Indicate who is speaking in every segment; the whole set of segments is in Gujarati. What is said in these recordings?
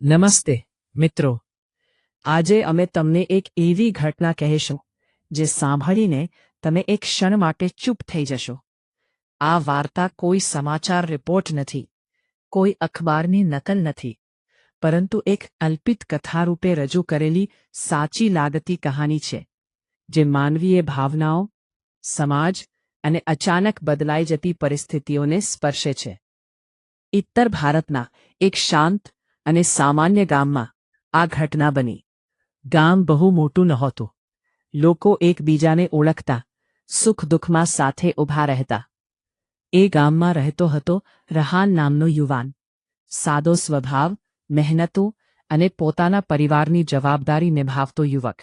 Speaker 1: નમસ્તે, મિત્રો. આજે અમે તમને એક એવી ઘટના કહેશું, જે સાંભળીને તમે એક ક્ષણ માટે ચૂપ થઈ જશો. આ વાર્તા કોઈ સમાચાર રિપોર્ટ નથી, કોઈ અખબારની નકલ નથી, પરંતુ એક અલ્પિત કથા રૂપે રજૂ કરેલી સાચી લાગતી કહાની છે, જે માનવીય ભાવનાઓ, સમાજ અને અચાનક બદલાઈ જતી પરિસ્થિતિઓને સ્પર્શે છે. ઉત્તર ભારતના એક શાંત અને સામાન્ય ગામમાં આ ઘટના બની. ગામ બહુ મોટું નહોતું. લોકો એકબીજાને ઓળખતા, સુખ દુઃખમાં સાથે ઊભા રહેતા. એ ગામમાં રહેતો હતો રહાન નામનો યુવાન. સાદો સ્વભાવ, મહેનતુ અને પોતાના પરિવારની જવાબદારી નિભાવતો યુવક.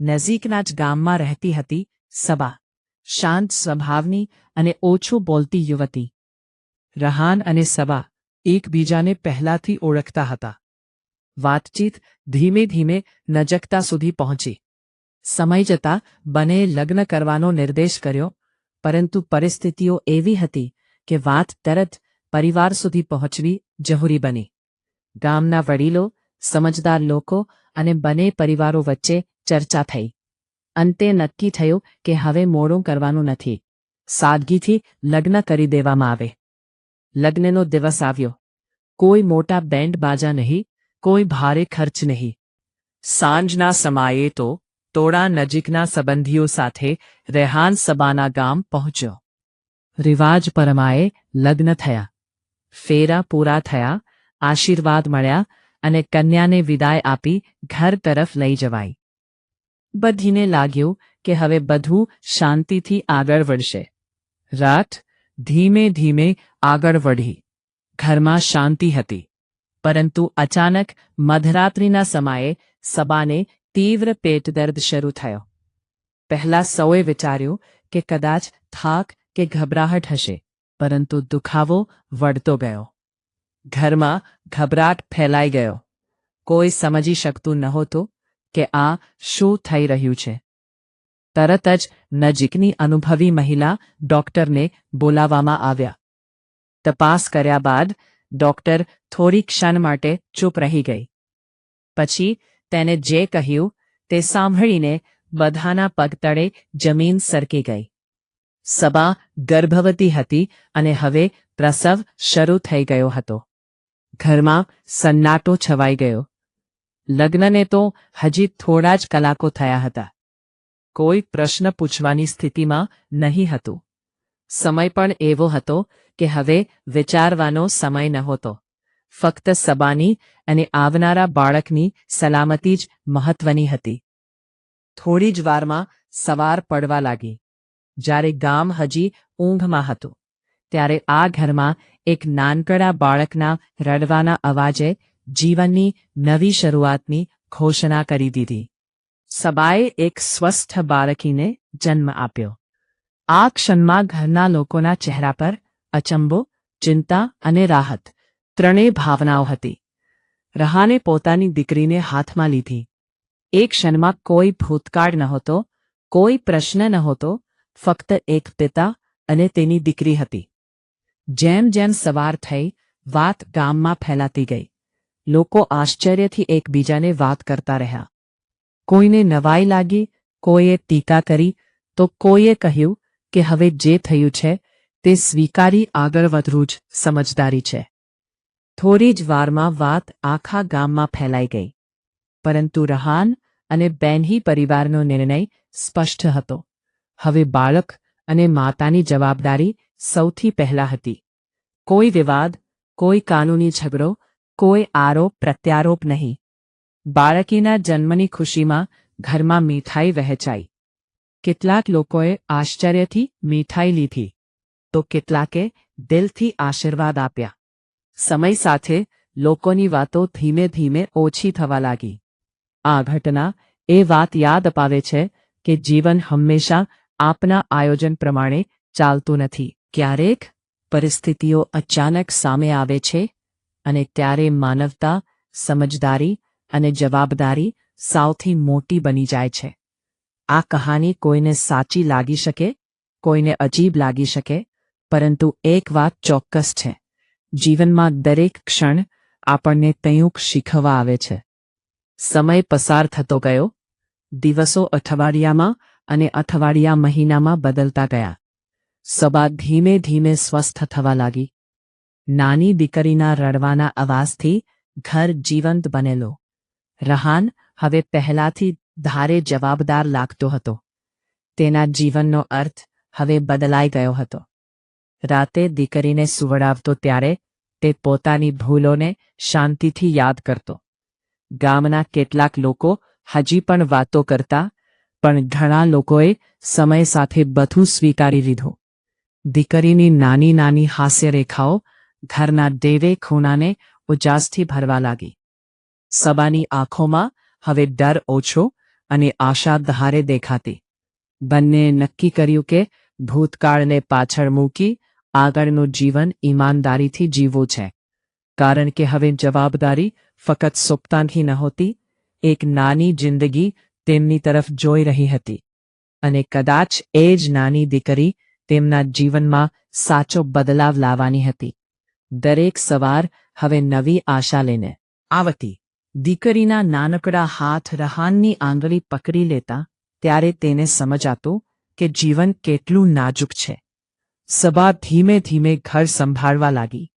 Speaker 1: નજીકના જ ગામમાં રહેતી હતી સબા શાંત સ્વભાવની અને ઓછું બોલતી યુવતી. રહાન અને સબા એકબીજાને પહેલાથી ઓળખતા હતા. વાતચીત ધીમે ધીમે નજકતા સુધી પહોંચી. સમય જતાં બંને લગ્ન કરવાનો નિર્દેશ કર્યો, પરંતુ પરિસ્થિતિઓ એવી હતી કે વાત તરત પરિવાર સુધી પહોંચવી જરૂરી બની. ગામના વડીલો, સમજદાર લોકો અને બંને પરિવારો વચ્ચે ચર્ચા થઈ. અંતે નક્કી થયું કે હવે મોડું કરવાનું નથી. સાદગીથી લગ્ન કરી દેવામાં આવે. લગ્નનો દિવસ આવ્યો. કોઈ મોટા બેન્ડ બાજા નહીં, કોઈ ભારે ખર્ચ નહીં. સાંજના સમયે તો તોડા નજીકના સંબંધીઓ સાથે રેહાન સબાના ગામ પહોંચ્યો. રિવાજ પરમાએ લગ્ન થયા. ફેરા પૂરા થયા, આશીર્વાદ મળ્યા અને કન્યાને વિદાય આપી ઘર તરફ લઈ જવાઈ. બધીને લાગ્યું કે હવે બધું શાંતિથી આગળ વધશે. રાત ધીમે ધીમે આગળ વધી ઘરમાં શાંતિ હતી. પરંતુ અચાનક મધરાત્રિના સમયે સબાને તીવ્ર પેટદર્દ શરૂ થયો. પહેલા સૌએ વિચાર્યું કે કદાચ થાક કે ગભરાહટ હશે, પરંતુ દુખાવો વળતો ગયો. ઘરમાં ગભરાટ ફેલાઈ ગયો. કોઈ સમજી શકતું નહોતું કે આ શું થઈ રહ્યું છે. તરત જ નજીકની અનુભવી મહિલા ડોક્ટરને બોલાવવામાં આવ્યા. તપાસ કર્યા બાદ ડોક્ટર થોડી ક્ષણ માટે ચૂપ રહી ગઈ. પછી તેને જે કહ્યું તે સાંભળીને બધાના પગતળે જમીન સરકી ગઈ. સબા ગર્ભવતી હતી અને હવે પ્રસવ શરૂ થઈ ગયો હતો. ઘરમાં સન્નાટો છવાઈ ગયો. લગ્નને તો હજી થોડા જ કલાકો થયા હતા. કોઈ પ્રશ્ન પૂછવાની સ્થિતિમાં નહીં હતું. સમય પણ એવો હતો કે હવે વિચારવાનો સમય નહોતો. ફક્ત સબાની અને આવનારા બાળકની સલામતી જ મહત્વની હતી. થોડી જ વારમાં સવાર પડવા લાગી. જ્યારે ગામ હજી ઊંઘમાં હતું, ત્યારે આ ઘરમાં એક નાનકડા બાળકના રડવાના અવાજે જીવનની નવી શરૂઆતની ઘોષણા કરી દીધી. સબાએ એક સ્વસ્થ બાળકીને જન્મ આપ્યો. આ ક્ષણમાં ઘરના લોકોના ચહેરા પર અચંબો, ચિંતા અને રાહત ત્રણેય ભાવનાઓ હતી. રહાને પોતાની દીકરીને હાથમાં લીધી. એ ક્ષણમાં કોઈ ભૂતકાળ નહોતો, કોઈ પ્રશ્ન નહોતો, ફક્ત એક પિતા અને તેની દીકરી હતી. જેમ જેમ સવાર થઈ, વાત ગામમાં ફેલાતી ગઈ. લોકો આશ્ચર્યથી એકબીજાને વાત કરતા રહ્યા. કોઈને નવાઈ લાગી, કોઈએ ટીકા કરી, તો કોઈએ કહ્યું કે હવે જે થયું છે, તે સ્વીકારી આગળ વધવું જ સમજદારી છે. થોડી જ વારમાં વાત આખા ગામમાં ફેલાઈ ગઈ. પરંતુ રહાન અને બેનહી પરિવારનો નિર્ણય સ્પષ્ટ હતો. હવે બાળક અને માતાની જવાબદારી સૌથી પહેલા હતી. કોઈ વિવાદ, કોઈ કાનૂની ઝઘડો, કોઈ આરોપ પ્રત્યારોપ નહીં. બાળકીના જન્મની ખુશીમાં ઘરમાં મીઠાઈ વહેંચાઈ. કેટલાક લોકોએ આશ્ચર્યથી મીઠાઈ લીધી. તો કેટલાકે દિલથી આશીર્વાદ આપ્યા. સમય સાથે લોકોની વાતો ધીમે ધીમે ઓછી થવા લાગી. આ ઘટના એ વાત યાદ અપાવે છે કે જીવન હંમેશા આપના આયોજન પ્રમાણે ચાલતું નથી. ક્યારેક પરિસ્થિતિઓ અચાનક સામે આવે છે અને ત્યારે માનવતા, સમજદારી અને જવાબદારી સૌથી મોટી બની જાય છે. આ કહાની કોઈને સાચી લાગી શકે, કોઈને અજીબ લાગી શકે, પરંતુ એક વાત ચોક્કસ છે. જીવનમાં દરેક ક્ષણ આપણને કંઈક શીખવા આવે છે. સમય પસાર થતો ગયો. દિવસો અઠવાડિયામાં અને અઠવાડિયા મહિનામાં બદલતા ગયા. સબા ધીમે ધીમે સ્વસ્થ થવા લાગી. નાની દીકરીના રડવાના અવાજથી ઘર જીવંત બનેલો. રહાન હવે પહેલાથી ધારે જવાબદાર લાગતો હતો. તેના જીવનનો અર્થ હવે બદલાઈ ગયો હતો. રાતે દીકરીને સુવડાવતો ત્યારે તે પોતાની ભૂલોને શાંતિથી યાદ કરતો. ગામના કેટલાક લોકો હજી પણ વાતો કરતા, પણ ઘણા લોકોએ સમય સાથે બધું સ્વીકારી લીધું. દીકરીની નાની નાની હાસ્યરેખાઓ ઘરના દેવે ખૂણાને ઉજાસથી ભરવા લાગી. સબાની આંખોમાં હવે ડર ઓછો અને આશા ધારે દેખાતી. બંને નક્કી કર્યું કે ભૂતકાળને પાછળ મૂકી આગળનું જીવન ઈમાનદારીથી જીવવું છે. કારણ કે હવે જવાબદારી ફક્ત સોપતાની નહોતી, એક નાની જિંદગી તેમની તરફ જોઈ રહી હતી. અને કદાચ એ જ નાની દીકરી તેમના જીવનમાં સાચો બદલાવ લાવવાની હતી. દરેક સવાર હવે નવી આશા લઈને આવતી. દીકરીના નાનકડા હાથ રહાનની આંગળી પકડી લેતા ત્યારે તેને સમજાતું કે જીવન કેટલું નાજુક છે. સભા ધીમે ધીમે ઘર સંભાળવા લાગી.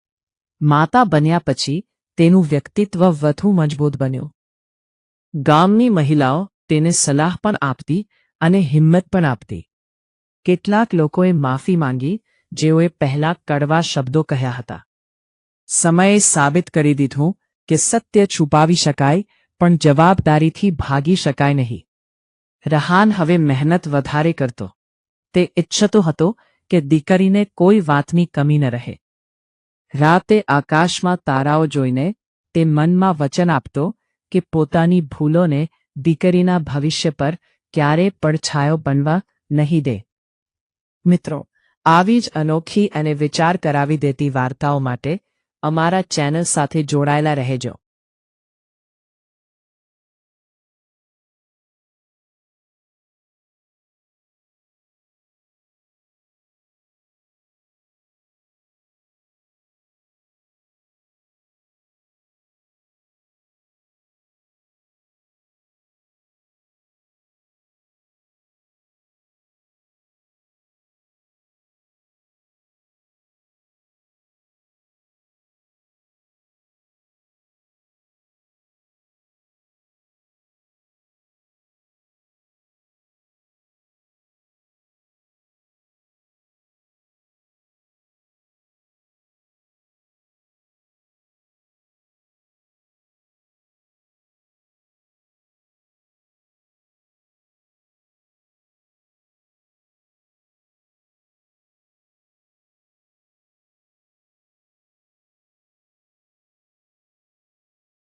Speaker 1: માતા બન્યા પછી તેનું વ્યક્તિત્વ વધુ મજબૂત બન્યું. ગામની મહિલાઓ તેને સલાહ પણ આપતી અને હિંમત પણ આપતી. કેટલાક લોકોએ માફી માંગી, જેઓએ પહેલા કડવા શબ્દો કહ્યા હતા. સમયે સાબિત કરી દીધું કે સત્ય છુપાવી શકાય, પણ જવાબદારીથી ભાગી શકાય નહીં. રહાન હવે મહેનત વધારે કરતો. તે ઈચ્છતો હતો કે દીકરીને કોઈ વાતની કમી ન રહે. રાતે આકાશમાં તારાઓ જોઈને તે મનમાં વચન આપતો કે પોતાની ભૂલોને દીકરીના ભવિષ્ય પર ક્યારે પડછાયો બનવા નહીં દે. મિત્રો, આવી જ અનોખી અને વિચાર કરાવી દેતી વાર્તાઓ માટે અમારા ચેનલ સાથે જોડાયેલા રહેજો.